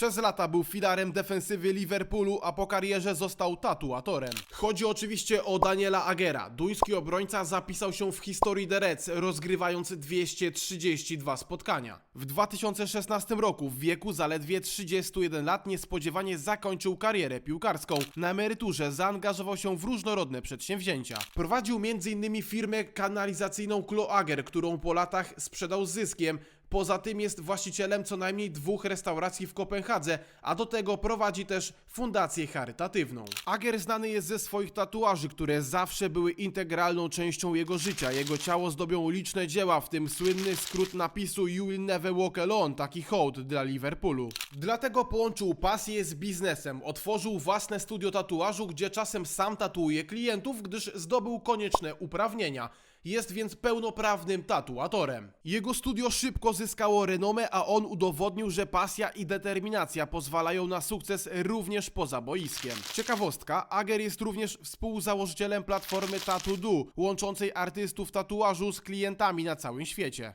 Przez lata był filarem defensywy Liverpoolu, a po karierze został tatuatorem. Chodzi oczywiście o Daniela Agera. Duński obrońca zapisał się w historii The Reds, rozgrywając 232 spotkania. W 2016 roku, w wieku zaledwie 31 lat, niespodziewanie zakończył karierę piłkarską. Na emeryturze zaangażował się w różnorodne przedsięwzięcia. Prowadził m.in. firmę kanalizacyjną Kloager, którą po latach sprzedał zyskiem. Poza tym jest właścicielem co najmniej dwóch restauracji w Kopenhadze, a do tego prowadzi też fundację charytatywną. Ager znany jest ze swoich tatuaży, które zawsze były integralną częścią jego życia. Jego ciało zdobią liczne dzieła, w tym słynny skrót napisu You will never walk alone, taki hołd dla Liverpoolu. Dlatego połączył pasję z biznesem. Otworzył własne studio tatuażu, gdzie czasem sam tatuuje klientów, gdyż zdobył konieczne uprawnienia. Jest więc pełnoprawnym tatuatorem. Jego studio szybko zyskało renomę, a on udowodnił, że pasja i determinacja pozwalają na sukces również poza boiskiem. Ciekawostka, Ager jest również współzałożycielem platformy Tattoo Do, łączącej artystów tatuażu z klientami na całym świecie.